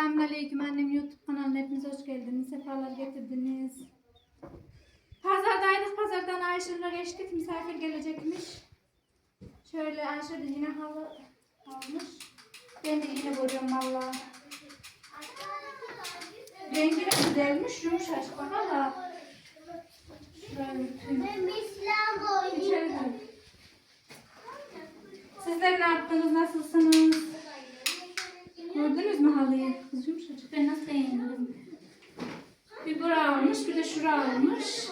Selamünaleyküm annem YouTube kanalına hepiniz hoş geldiniz. Sefalar getirdiniz. Pazardaydık. Pazardan Ayşenur'a geçtik. Misafir gelecekmiş. Şöyle Ayşe de yine halı almış. Ben de yine boruyorum valla. Rengi de güzelmiş. Yumuşacık bak hala. İçeri dön. Sizler ne yaptınız? Nasılsınız? Gördünüz mü halıyı? Kız yumuşacık. Ben nasıl beğendim? Bir bura almış, bir de şura almış.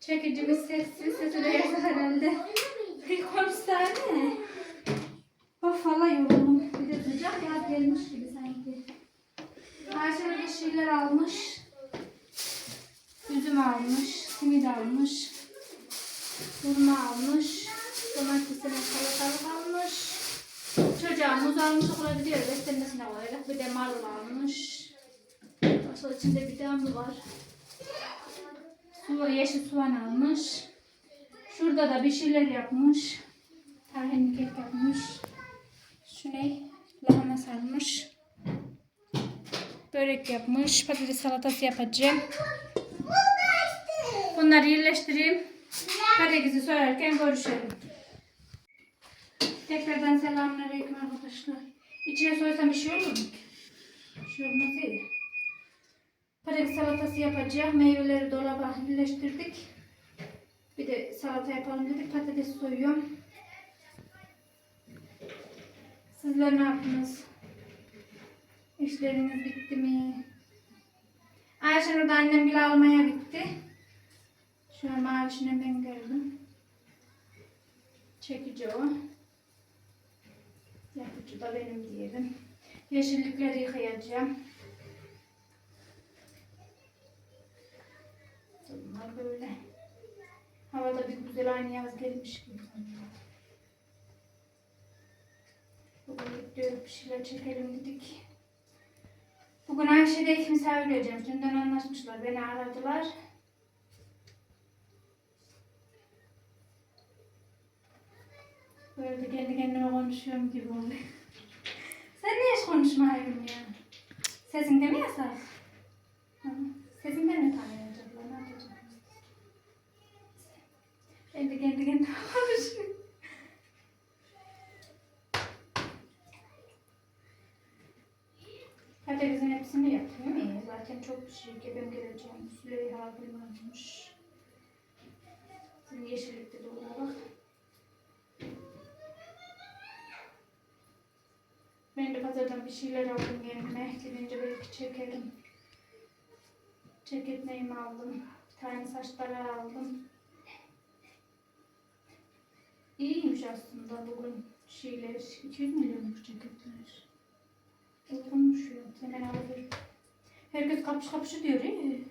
Çekicimiz sessiz, sesi de yazı herhalde. Bir konuşsana. Of valla yoruldum. Bir de sıcak yaz gelmiş gibi sanki. Ayşe bir şeyler almış. Üzüm almış, simit almış. Hurma almış. Domatesine salatalık almış. Çocuğa muz almış okula gidiyor. Beslenmesine koyacak. Bir de marul almış. Başka içinde bir de muz var. Su, yeşil soğan almış. Şurada da bir şeyler yapmış. Tahinli kek yapmış. Şu ne? Lahana sarmış. Börek yapmış. Patates salatası yapacağım. Bunları yerleştireyim. Patatesi soyarken görüşelim. Tekrardan selamünaleyküm arkadaşlar. İçine soysam bir şey olur mu? Bir şey olmaz değil. Patates salatası yapacağız. Meyveleri dolaba birleştirdik. Bir de salata yapalım dedik. Patates soyuyorum. Sizler ne yaptınız? İşleriniz bitti mi? Ayşenur da annem bile almaya gitti. An mavişine ben geldim. Çekici o. Yapıcı da benim diyelim. Yeşillikleri yıkayacağım. Bunlar böyle. Havada bir güzel aynı yaz gelmiş gibi. Bugün gidiyoruz bir şeyler çekelim dedik. Bugün Ayşe'de misafir vereceğim. Dünden anlaşmışlar. Beni aradılar. Böyle de kendi kendime konuşuyorum gibi oluyor. Sen niye hiç konuşmuyorsun ya? Sesin de mi yasak? Hı. Sesinden mi tanıyacaklar? Ne yapacaklar? Ben de kendi kendime konuşuyorum. Patatesin hepsini yapıyorum. İyi. Zaten çok şey. Gebem geleceğim. Süleyha bulmamış. Şimdi yeşillikte de olarak. Ben de pazardan bir şeyler aldım yerine. Gidince belki çekerim. Ceket neyimi aldım. Bir tane saçları aldım. İyiymiş aslında bugün şeyler. 200 milyonmuş ceketler. Uygunmuş ya. Hemen alabilirim. Herkes kapış kapışı diyor iyi.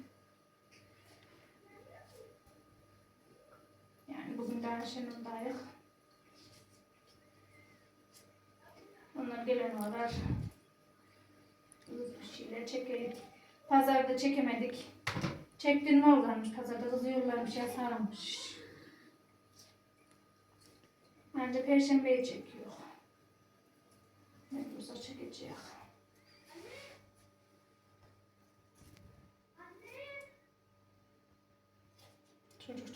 Yani bugün de Ayşe'nin dayak. Onlar gelen olar. Bir şeyler çekelim. Pazarda çekemedik. Çektin ne olurmuş pazarda kızıyorlarmış yasarmış. Bence perşembeyi çekiyor. Ne olursa çekecek. Çocuk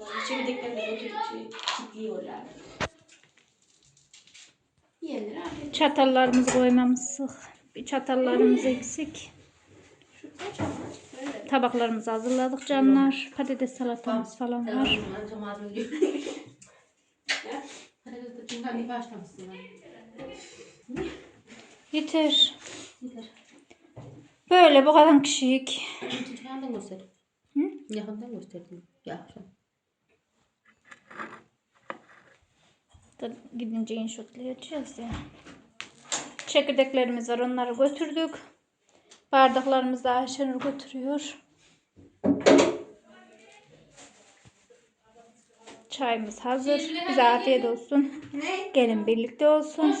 Tabakları çekirdeklerle götürüp çitliyorlar. Yiyenler afiyet. Çatallarımızı koymamızı bir çatallarımız eksik. Tabaklarımızı hazırladık canlar. Patates salatamız falan var. Yeter. Böyle bu kadar kişilik. Yakından göster. Hı? Yakından gösterdim. Ya Da gidince inşaatlayacağız ya. Çekirdeklerimiz var onları götürdük. Bardaklarımızı da Ayşenur götürüyor. Çayımız hazır. Bize afiyet olsun. Gelin birlikte olsun.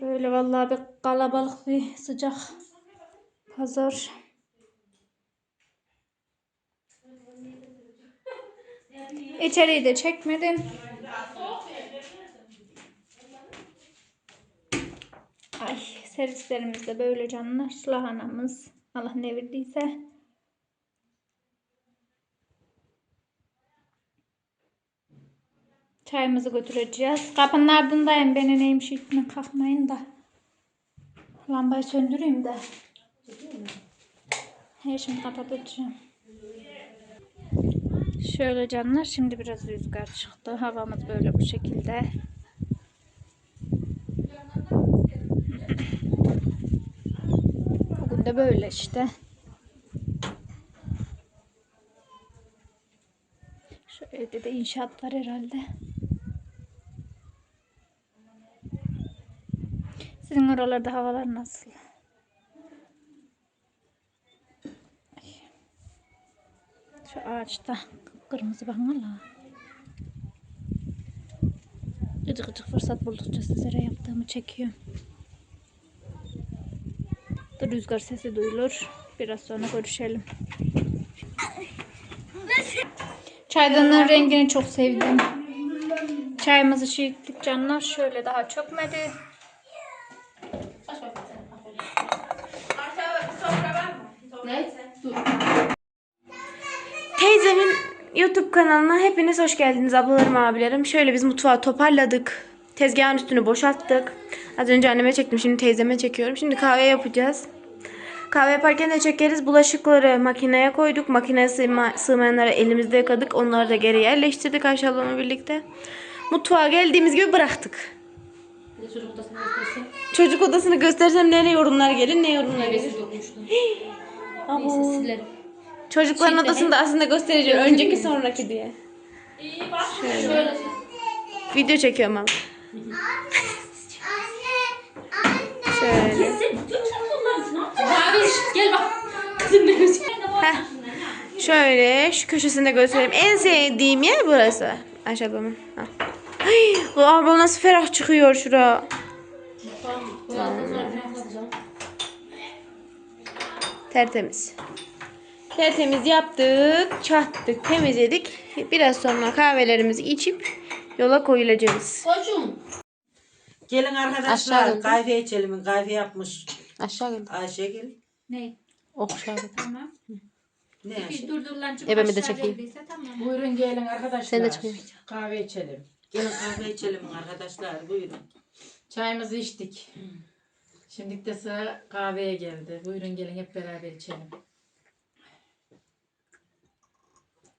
Böyle vallahi bir kalabalık bir sıcak pazar. İçeriği de çekmedim. Ay servislerimiz de böyle canlar. Lahanamız. Allah ne verdiyse. Çayımızı götüreceğiz. Kapının ardındayım. Beni neymiş gitme kalkmayın da. Lambayı söndüreyim de. He şimdi kapatacağım. Şöyle canlar şimdi biraz rüzgar çıktı. Havamız böyle bu şekilde. Bugün de böyle işte. Şu evde de inşaat var herhalde. Sizin oralarda havalar nasıl? Şu ağaçta kırmızı bakın hala. Gıcık gıcık fırsat buldukça sizlere yaptığımı çekiyorum. Da rüzgar sesi duyulur. Biraz sonra görüşelim. Çaydanlığın rengini çok sevdim. Çayımızı şiittik canlar. Şöyle daha çökmedi. Aç bakayım sen. Ne? Dur. Teyzemin YouTube kanalına hepiniz hoş geldiniz ablalarım abilerim. Şöyle biz mutfağı toparladık. Tezgahın üstünü boşalttık. Az önce anneme çektim şimdi teyzeme çekiyorum. Şimdi kahve yapacağız. Kahve yaparken de çekeriz. Bulaşıkları makineye koyduk. Makineye sığma, sığmayanları elimizde yıkadık. Onları da geri yerleştirdik Ayşe ablamla birlikte. Mutfağa geldiğimiz gibi bıraktık. Çocuk odasını göstersin. Çocuk odasını göstersem ne yorumlar gelir ne yorumlar gelir. Neyse silerim. Çocukların odasını da aslında göstereceğim. Önceki sonraki diye. Şöyle. Video çekiyorum ama. Şöyle. Abi gel bak. Kızım. Heh. Şöyle şu köşesinde göstereyim. En sevdiğim yer burası. Ayşe ablamın. Ha. Ay, bu abla nasıl ferah çıkıyor şura. Tertemiz. Tertemiz yaptık, çattık, temizledik. Biraz sonra kahvelerimizi içip yola koyulacağız. Koçum. Gelin Aşağı arkadaşlar kahve içelim. Kahve yapmış Aşağı gel. Ayşegül. Ne? Okşağı gel. Tamam. Ne Ayşe? durdurulan çıkıp Ebemi de çekeyim. geldiyse tamam. Buyurun gelin arkadaşlar. Sen de çıkıyorsun. Kahve içelim. Gelin kahve içelim arkadaşlar. Buyurun. Çayımızı içtik. Şimdi de sıra kahveye geldi. Buyurun gelin hep beraber içelim.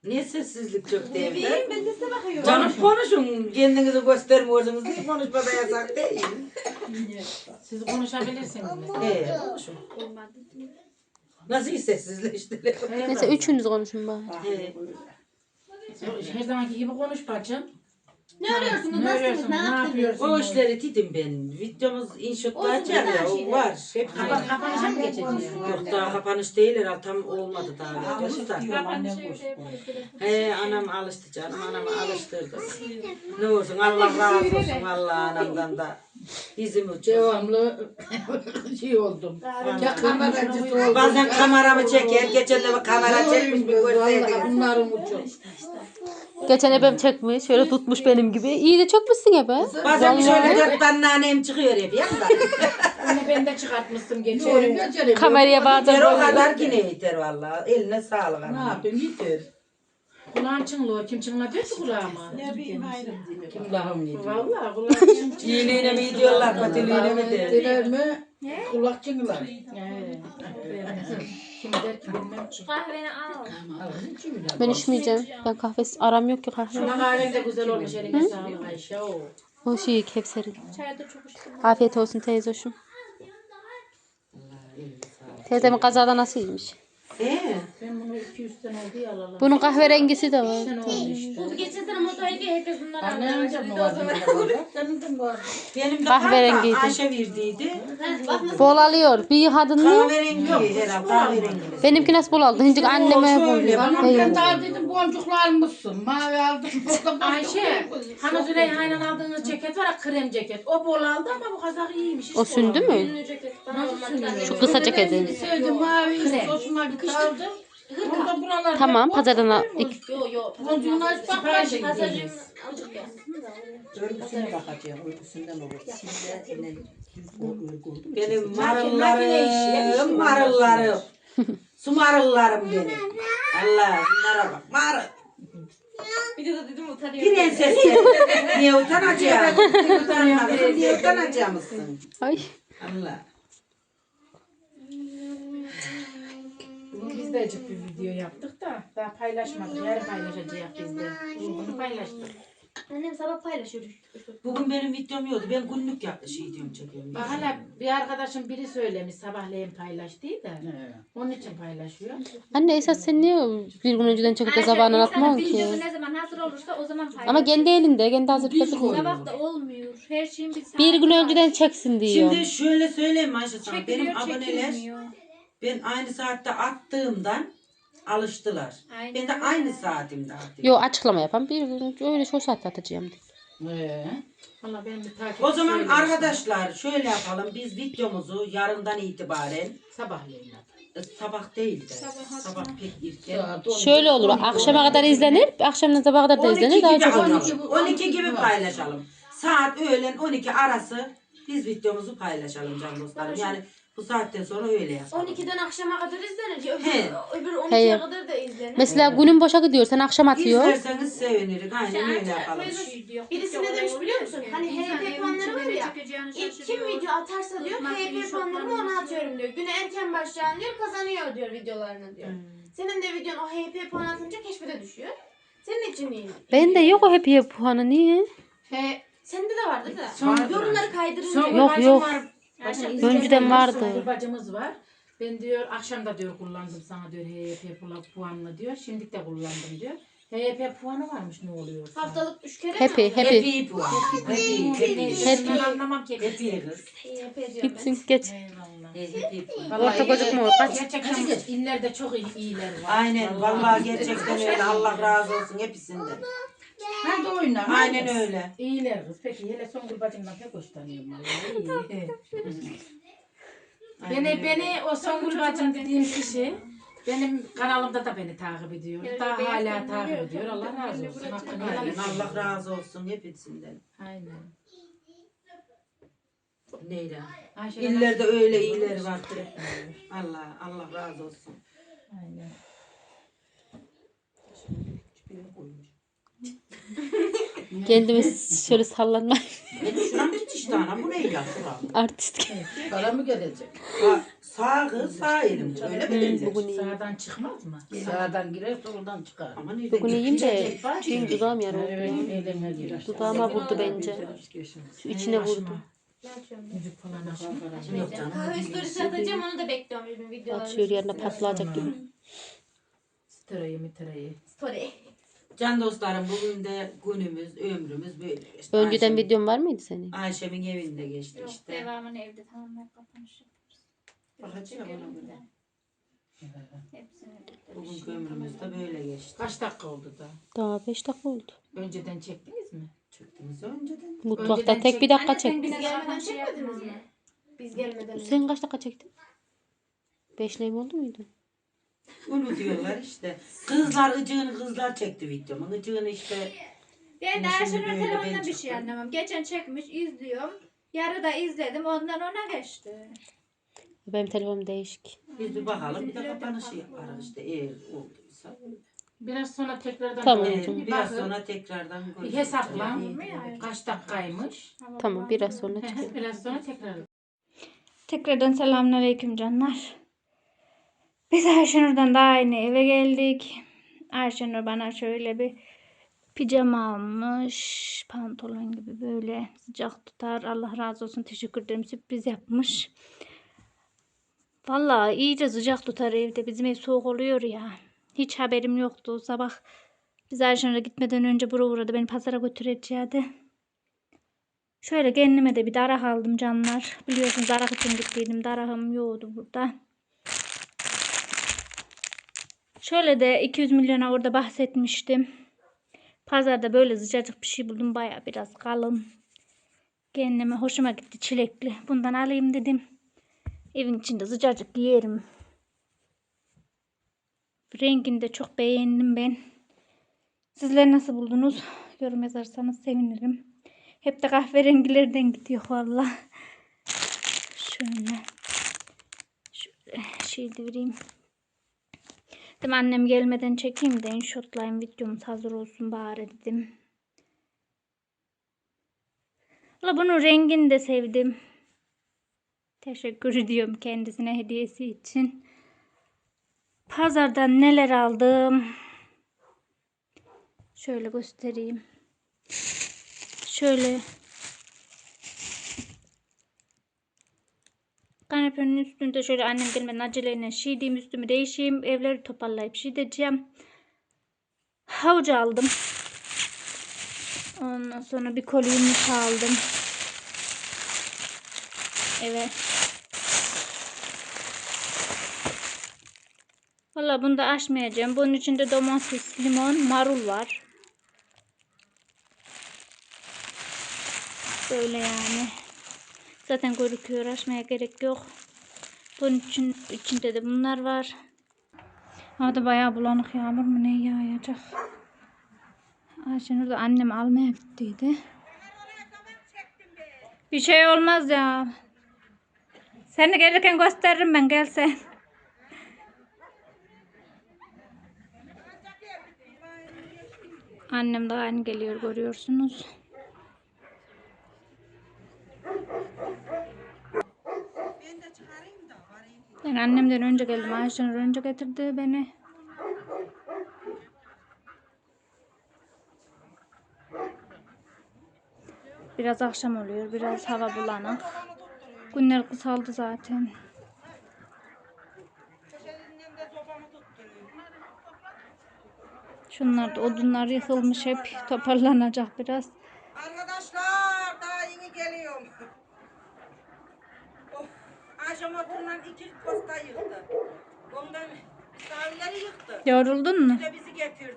Niye sessizlik çok evde? ben de size bakıyorum. Canım konuşun. Kendinizi göstermiyorsunuz. Niye konuşmada yasak değil. Siz konuşabilirsiniz mesela. Ee, konuşun. Nasıl sessizleştiler? Neyse üçünüz konuşun bari. Ee, Her zamanki gibi konuş bacım. Ne arıyorsunuz? Ne Nasılsınız? arıyorsunuz? Ne Ne yaptınız? o yapıyorsunuz? işleri titim ben. Videomuz inşaatla Olsun, açar güzel ya. O şeyler. var. Hep Kapan, kapanışa mı geçeceğiz? Yok daha kapanış değil herhalde. Tam olmadı daha. videomuz da. He anam alıştı canım anam alıştırdı. Ne olsun Allah razı olsun Allah anamdan da. Bizim için. Devamlı şey oldum. Ya kameracısı oldum. Bazen kameramı çeker. Geçen de kamera çekmiş bir görseydiniz. Bunların. Geçen ebem çekmiş. Şöyle tutmuş benim gibi. İyi de çekmişsin ebe. Bazen şöyle dört tane nanem çıkıyor hep ya da. Onu ben de çıkartmıştım geçen. Kameraya bazen Yeter o kadar yine yeter valla. Eline sağlık Ne yapayım yeter. Kulağın çınlıyor. Kim çınlatıyor ki kulağıma? Ne bileyim ayrım diye. Kim lahım yedi. Valla kulağın çınlıyor. İyiliğine mi gidiyorlar kötülüğüne mi der. Diler mi? Kulak çınlar. Kim der ki bilmem ki. Kahveni al. Ben içmeyeceğim. Ben kahve aram yok ki kahve. Şuna kahven de güzel olmuş eline sağlık Ayşe. O şey Kevser'in. Çayda çok içtim. Afiyet olsun teyze hoşum. Teyzemin kazağı nasılmış? He. Ben bunu 200 sene oldu ya alalı. Bunun kahverengisi de var. Sene olmuştu. Geçen sene hepimiz var? Senin de mi var? Benim de Kahverengiydi. kahve Ayşe verdiydi. Bol alıyor. Bir yıkadın mı? Kahverengi herhalde kahverengi. Benimki nasıl bol aldı? Hincik anneme bol. bana. Ben daha dedim boncuklu almışsın. Mavi aldım. Ayşe, hani Züleyha'yla aldığınız ceket var ya krem ceket. O bol aldı ama bu kazak iyiymiş. O sündü mü? Nasıl sürüyor? Şu kısa ceketi. Sevdim mavi Krem. hoşuma gitti. Orada buralarda Tamam, pazardan al- koymuş. Yo yo. Boncuğunu aç bak. Sipariş edeceğiz. azıcık. Örgüsüne bakacağım. Örgüsünden olur. Sizde o örgü oldu mu? Benim Makine- marıllarım, marıllarım. Su marıllarım benim. Allah bunlara bak. Marıl. Bir de de dedim utanıyorum. Prenses de. Niye utanacağım? Utanmadın. Niye utanacağımsın? Ay. Allah. Bugün biz de acık bir video yaptık da daha paylaşmadık. Yarın paylaşacağız biz de. Bunu paylaştık. Annem sabah paylaşıyor. Bugün benim videom yoktu. Ben günlük yap şey diyorum çekiyorum. Bak hala bir arkadaşım biri söylemiş sabahleyin paylaştığı da. Onun için paylaşıyor. Anne esas sen niye bir gün önceden çekip de sabahına atmıyorsun ki? Ne zaman hazır olursa o zaman paylaş. Ama kendi elinde, kendi hazırlıklı koy. Sabah da olmuyor. Her şeyin bir saati Bir gün var. önceden çeksin diyor. Şimdi şöyle söyleyeyim Ayşe sana. Çekiliyor, Benim aboneler çekilmiyor. Ben aynı saatte attığımdan alıştılar. Aynen Ben de aynı saatimde atıyorum. Yo açıklama yapan bir gün öyle şu saatte atacağım dedi. He. Valla ben bir takip O zaman arkadaşlar şöyle yapalım. Biz videomuzu yarından itibaren Sabahleyin at. e, sabah değil de Sabah sabah, pek erken. Saat on- Şöyle olur. Akşama kadar izlenir. Akşamdan sabaha kadar da 12 izlenir. gibi, Daha çok olur. 12, 12 gibi paylaşalım. Saat öğlen 12 arası biz videomuzu paylaşalım can dostlarım. Yani bu saatten sonra öyle yapalım. 12'den akşama kadar izlenir. Öbür, He. öbür He. 12'ye kadar da izlenir. Mesela günün boşa gidiyor. Sen akşam atıyor. İzlerseniz sevinirik. Aynen öyle yapalım. Birisi ne demiş biliyor musun? Hani HP puanları var ya. İlk kim şaşırıyor. video atarsa diyor HP puanlarımı ona atıyorum diyor. Güne erken başlayan diyor kazanıyor diyor videolarını diyor. Senin de videon o HP puan atınca keşfete düşüyor. Senin için iyi. Ben de yok o hep puanı. Niye? He, sende de vardır da. Son- Yorumları kaydırınca. Yok, bacım yok. Var. Ayşe, Önceden vardı. Son bacımız var. Ben diyor akşam da diyor kullandım sana diyor HYP puanını diyor. Şimdi de kullandım diyor. HYP puanı varmış ne oluyor? Haftalık 3 kere Happy, mi? happy. Happy. Happy. Happy. Happy. Ben anlamam ki. Happy kız. HP diyorum ben. Gitsin geç. Eyvallah. Happy. Vallahi Orta gözük mü? Kaç? Gerçekten illerde çok iyi, iyiler var. Aynen vallahi gerçekten öyle. Allah razı olsun hepsinden. Hadi oyna. hadi. Aynen öyle. İyiler kız. Peki hele son bir bacımdan pek hoşlanıyorum. vallahi. İyi. Aynen beni beni o Songül bacım dediğim kişi benim kanalımda da beni takip ediyor. Daha hala takip ediyor. Allah razı olsun. Hakkını helal Aynen etsin. Allah razı olsun hepsinden. Aynen. Neyle? Ayşe İllerde öyle iyileri vardır. Allah Allah razı olsun. Aynen. Kendimiz şöyle sallanma. Benim şuram hiç işte anam bu ne ya şuram? Artist. Para mı gelecek? Sağ, sağ kız sağ elim. Öyle mi denir? Bugün iyi. Sağdan çıkmaz mı? Sağdan girer soldan çıkar. Ama nereden Bugün iyiyim de şeyim dudağım yarı oldu. Evet, girer. Dudağıma vurdu bence. Şu içine vurdu. Müzik falan açma. Yok canım. Kahve storiesi atacağım onu da bekliyorum bir videolarını. Atıyor yerine patlayacak gibi. Sitereyi mitereyi. Story. Can dostlarım bugün de günümüz, ömrümüz böyle geçti. Önceden videom var mıydı senin? Ayşem'in evinde geçti Yok işte. devamını evde tamamlayıp kapanış yaparız. Bakacağım ona göre. Hepsini Bugünkü ömrümüz de böyle geçti. Kaç dakika oldu da? Daha 5 dakika oldu. Önceden çektiniz mi? Çıktınız önceden. Mutfakta Önceden tek bir dakika Anne sen çektim. biz gelmeden çekmediniz mi? Biz gelmeden önce. Sen kaç dakika çektin? 5 neyim oldu muydu? Onu diyorlar işte. Kızlar ıcığını kızlar çekti videomun. Icığını işte Ben de Şimdi Ayşenur böyle ben telefondan bir şey çıktım. anlamam. Geçen çekmiş izliyorum. Yarıda izledim ondan ona geçti. Benim telefonum değişik. biz bir bakalım bir de kapanışı yaparız işte eğer olduysa. Biraz sonra tekrardan Tamam. Ee, bir biraz bakın, sonra tekrardan bir görüşürüz. hesapla. Kaç dakikaymış? Tamam biraz sonra çıkıyor. Biraz sonra tekrar. Tekrardan selamünaleyküm canlar. Biz Ayşenur'dan daha aynı eve geldik. Ayşenur bana şöyle bir pijama almış. Pantolon gibi böyle sıcak tutar. Allah razı olsun teşekkür ederim. Sürpriz yapmış. Vallahi iyice sıcak tutar evde. Bizim ev soğuk oluyor ya. Hiç haberim yoktu. Sabah biz Ayşenur'a gitmeden önce bura uğradı. Beni pazara götüreceğiydi. Şöyle kendime de bir darak aldım canlar. Biliyorsunuz darak için gittiydim. Darahım yoktu burada. Şöyle de 200 milyona orada bahsetmiştim. Pazarda böyle sıcacık bir şey buldum. Baya biraz kalın. Kendime hoşuma gitti çilekli. Bundan alayım dedim. Evin içinde sıcacık yerim. Rengini de çok beğendim ben. Sizler nasıl buldunuz? Yorum yazarsanız sevinirim. Hep de kahverengilerden gidiyor valla. Şöyle. Şöyle şey vereyim. Dedim annem gelmeden çekeyim de inşotlayayım videomuz hazır olsun bari dedim. Valla bunun rengini de sevdim. Teşekkür ediyorum kendisine hediyesi için. Pazardan neler aldım. Şöyle göstereyim. Şöyle kanepenin üstünde şöyle annem gelmeden aceleyle şiydiyim üstümü değişeyim. Evleri toparlayıp şiydeceğim. Havuç aldım. Ondan sonra bir koli yumurta aldım. Evet. Valla bunu da açmayacağım. Bunun içinde domates, limon, marul var. Böyle yani. Zaten gözüküyor. Açmaya gerek yok. Bunun için, içinde de bunlar var. Hava bayağı bulanık yağmur mu ne yağacak. Ayşenur da annem almaya gittiydi. Bir şey olmaz ya. Seni gelirken gösteririm ben gel sen. Annem daha yeni geliyor görüyorsunuz. Ben annemden önce geldim. Ayşenur önce getirdi beni. Biraz akşam oluyor. Biraz hava bulanık. Günler kısaldı zaten. Şunlar da odunlar yıkılmış hep. Toparlanacak biraz. Arkadaşlar daha yeni geliyorum. Of, oturulan iki posta yıktı. Ondan misafirleri yıktı. Yoruldun mu? Bir de bizi getirdi.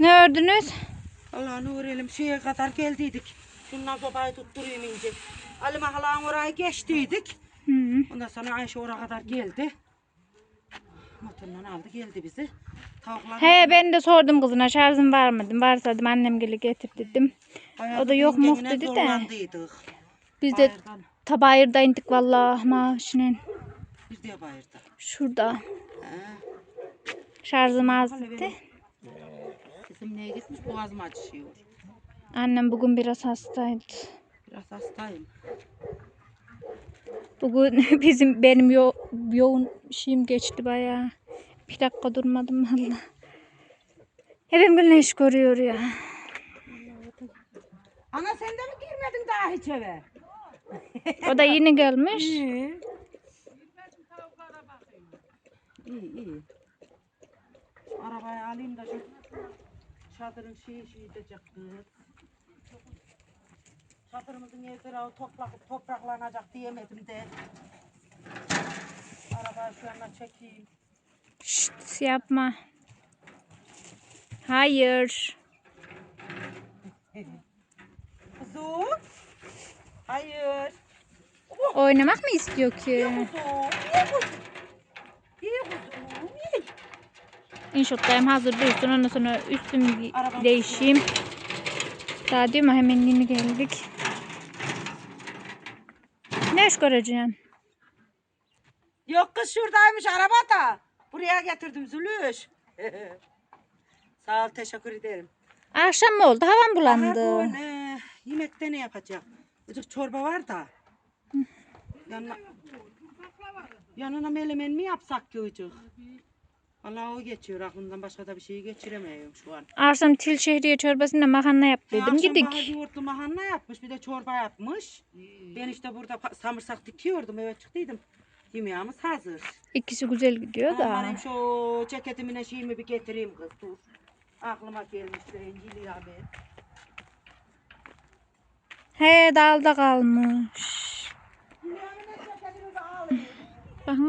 Ne ördünüz? Allah'ını öğrenelim şeye kadar geldiydik. Şundan sobayı tutturayım ince. Ali Mahalan orayı geçtiydik. Hı -hı. Ondan sonra Ayşe oraya kadar geldi. Motorla aldı geldi bizi. Tavuklar He ben de sordum kızına şarjın var mı dedim. Varsa dedim annem gelip getir dedim. o da yok mu dedi de. Biz de Bayırdan tabayırda indik vallahi maaşının. bir de bayırda. Şurada. He. Şarjım az gitti. Bizim neye gitmiş boğazım açışıyor. Annem bugün biraz hastaydı. Biraz hastayım. Bugün bizim benim yo yoğun şeyim geçti bayağı. Bir dakika durmadım valla. Hepim güneş görüyor ya. Ana sen de mi girmedin daha hiç eve? O da yeni gelmiş. İyi. İyi iyi. Arabayı alayım da şu çadırın şeyi şey edecek kız. Çadırımızın evleri toprak, topraklanacak diyemedim de. Arabayı şu yana çekeyim. Şşt yapma. Hayır. Kuzum. Hayır. Oynamak mı istiyor ki? İnşaattayım hazır dursun. Ondan sonra üstümü gi- Arabam değişeyim. Daha diyorum ya, hemen yeni geldik. Ne iş göreceğim? Yok kız şuradaymış arabada. Buraya getirdim Zülüş. Sağ ol teşekkür ederim. Akşam mı oldu? Havam Aha, bulandı. bu ne? Yemekte ne yapacak? Azıcık çorba var da. Yanına, yanına melemen mi yapsak ki azıcık? Vallahi o geçiyor aklımdan başka da bir şey geçiremiyorum şu an. Akşam til şehriye çorbasında makarna yap dedim. akşam Gidik. bana yoğurtlu makarna yapmış bir de çorba yapmış. Ben işte burada samırsak dikiyordum eve çıktıydım. Yemeğimiz hazır. İkisi güzel gidiyor da. Aman şu ceketimi şeyimi bir getireyim kız dur. Aklıma gelmiş rencili ya ben. He dalda kalmış. Bakın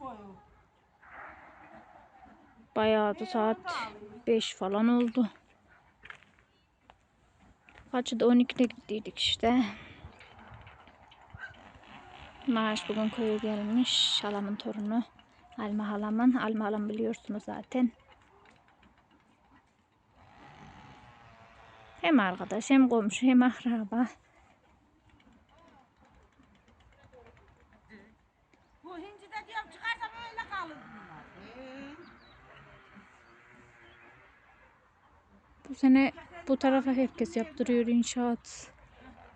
boyu. Bayağı da saat 5 falan oldu. Kaçı da 12'de gittiydik işte. Maaş bugün köye gelmiş. Halamın torunu. Alma halamın. Alma halam biliyorsunuz zaten. Hem arkadaş hem komşu hem akraba. Bu hinci de diyorum çıkarsa böyle kalır bunlar. Bu sene bu tarafa herkes yaptırıyor inşaat.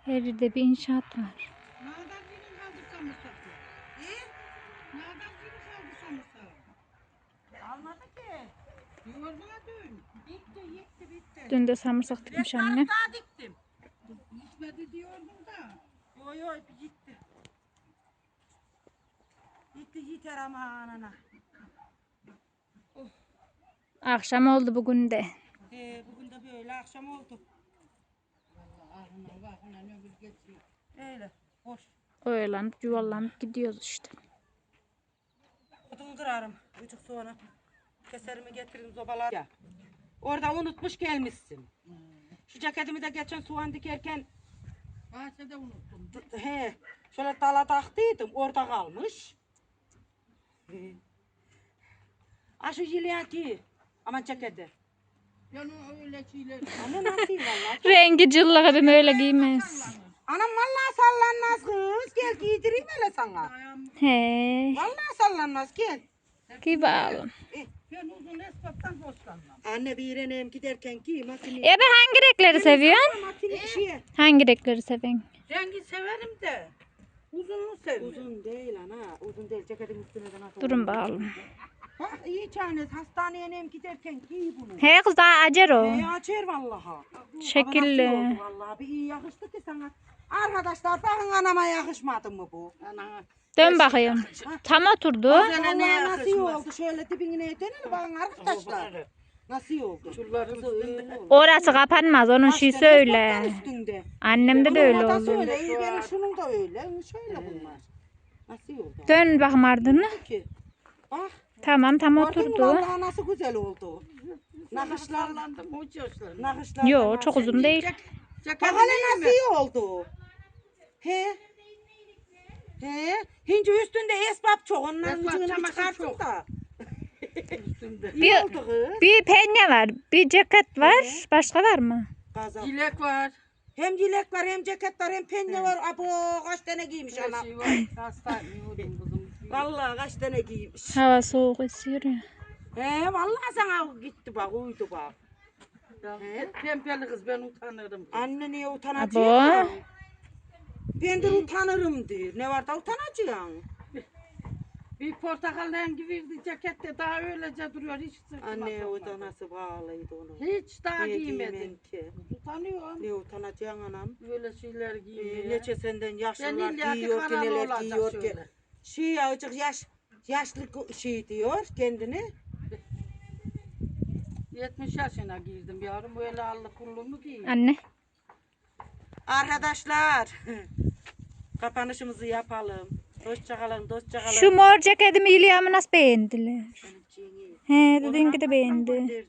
Her yerde bir inşaat var. Nereden birin kaldı samırsak? Nereden birin kaldı samırsak? Almadı ki. Yoğurduna dön. Bitti, yetti, bitti. Dün de samırsak dikmiş annem. Daha diktim. Gitmedi diyordum da. Yo yo gitti. Gitti yeter ama anana. Akşam oldu bugün de. Ee, bugün de böyle akşam oldu. Öyle. Boş. Oyalanıp yuvarlanıp gidiyoruz işte. Odun kırarım. Ücük sonra. Keserimi getiririm zobalar. Ya. Orada unutmuş gelmişsin. Şu ceketimi de geçen soğan dikerken Bahçede unuttum. he şöyle dala taktıydım. Orada kalmış. He. Şu jileyen giy. Ama ceketi. Yani öyle şeyler. Ama nasıl valla? Rengi cıllık abim öyle giymez. Anam vallahi sallanmaz kız. Gel giydireyim hele sana. He. Vallahi sallanmaz gel. Giy bakalım. Ben uzun esbaptan hoşlanmam. Anne bir irenem giderken giy makine. Ebe hangi renkleri seviyorsun? Makine şeye. Hangi renkleri seviyorsun? Rengi severim de. Uzunluğu severim. Uzun değil ana. Uzun değil. Ceketin üstüne de nasıl Durun bakalım. Bak iyi çanes. Hastaneye nem giderken giy bunu. He kız daha acer o. Ee, açer vallaha. Şekilli. Ama nasıl oldu vallahi. Bir iyi yakıştı ki sana. Arkadaşlar bakın anama yakışmadı mı bu? Ana. Dön bakayım. Tam oturdu. Nasıl oldu? Şöyle dibine dönelim bakın arkadaşlar. Nasıl oldu? Orası kapanmaz. Onun şeyi öyle. Annemde de öyle oldu. Benim şunun da öyle. Şöyle bunlar. Nasıl iyi oldu? Dön bakım ardını. Bak. Tamam tam oturdu. vallahi nasıl güzel oldu. Nakışlar, Sallandım uç yaşlarım. nakışlar. Yo çok uzun değil. Bak hele nasıl iyi oldu. He. He. Hinci üstünde esbab çok. Onların Esbab çok. da. Üstünde. İyi Bir- oldu kız. Bir penye var. Bir ceket var. Başka var mı? Gazap. Dilek var. Hem dilek var hem ceket var hem penye var. Abo kaç tane giymiş Her ana. şey var. Hasta yiyordum kızım. Vallahi kaç tane giymiş. Hava soğuk esiyor ya. He vallahi sana gitti bak uydu bak. Ya, Pempeli kız ben utanırım. Anne niye Abo. Utanacaksın? Ben de utanırım diyor. Ne var da utanacaksın? Bir portakal rengi verdi cekette daha öylece duruyor hiç sırtıma Anne o da nasıl bağlıydı onu. Hiç daha Niye giymedim. giymem ki? Utanıyorum. Ne utanacaksın anam? Böyle şeyler Ee, giymeye. Neçe senden Ben yaşlılar illa ki giyiyor, kanalı neler olacak giyiyor ki. şöyle. Şey azıcık yaş, yaşlı ko- şey diyor kendini. 70 yaşına girdim yavrum böyle Allah kulluğumu giyin. Anne. Arkadaşlar kapanışımızı yapalım. Hoşça kalın, dostça kalın. Şu mor ceketimi İlyam'ı nasıl beğendiler? He dediğin gibi de beğendi.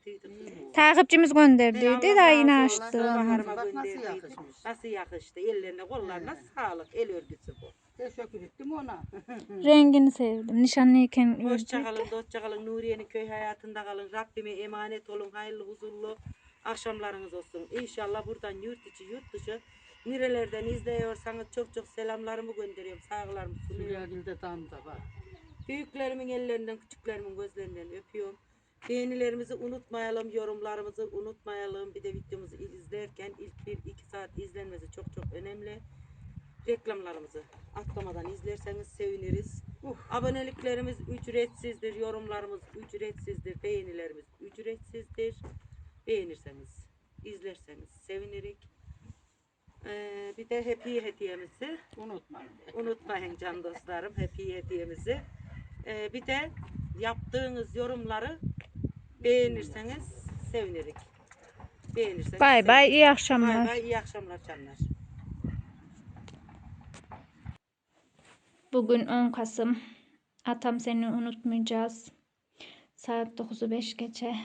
Takipçimiz gönderdiydi daha yine Bak nasıl gönderdiydik. yakışmış. Nasıl yakıştı? Ellerine kollarına sağlık. El örgüsü bu. Teşekkür ettim ona. Rengini sevdim. Nişanlıyken Hoşça ördük. kalın, dostça kalın. Nuriye'nin köy hayatında kalın. Rabbime emanet olun. Hayırlı, huzurlu akşamlarınız olsun. İnşallah buradan yurt içi, yurt dışı nerelerden izliyorsanız çok çok selamlarımı gönderiyorum. Saygılarımı sunuyorum. Süryagil'de tam da var. Büyüklerimin ellerinden, küçüklerimin gözlerinden öpüyorum. Beğenilerimizi unutmayalım, yorumlarımızı unutmayalım. Bir de videomuzu izlerken ilk bir iki saat izlenmesi çok çok önemli. Reklamlarımızı atlamadan izlerseniz seviniriz. Aboneliklerimiz ücretsizdir, yorumlarımız ücretsizdir, beğenilerimiz ücretsizdir. Beğenirseniz, izlerseniz sevinirik. Ee, bir de happy hediyemizi Unutmayın. Unutmayın can dostlarım happy hediyemizi. Ee, bir de yaptığınız yorumları beğenirseniz sevinirik. Beğenirseniz Bay bay iyi seviniriz. Bay akşamlar. bay iyi akşamlar canlar. Bugün 10 Kasım. Atam seni unutmayacağız. Saat 9'u 5 geçe.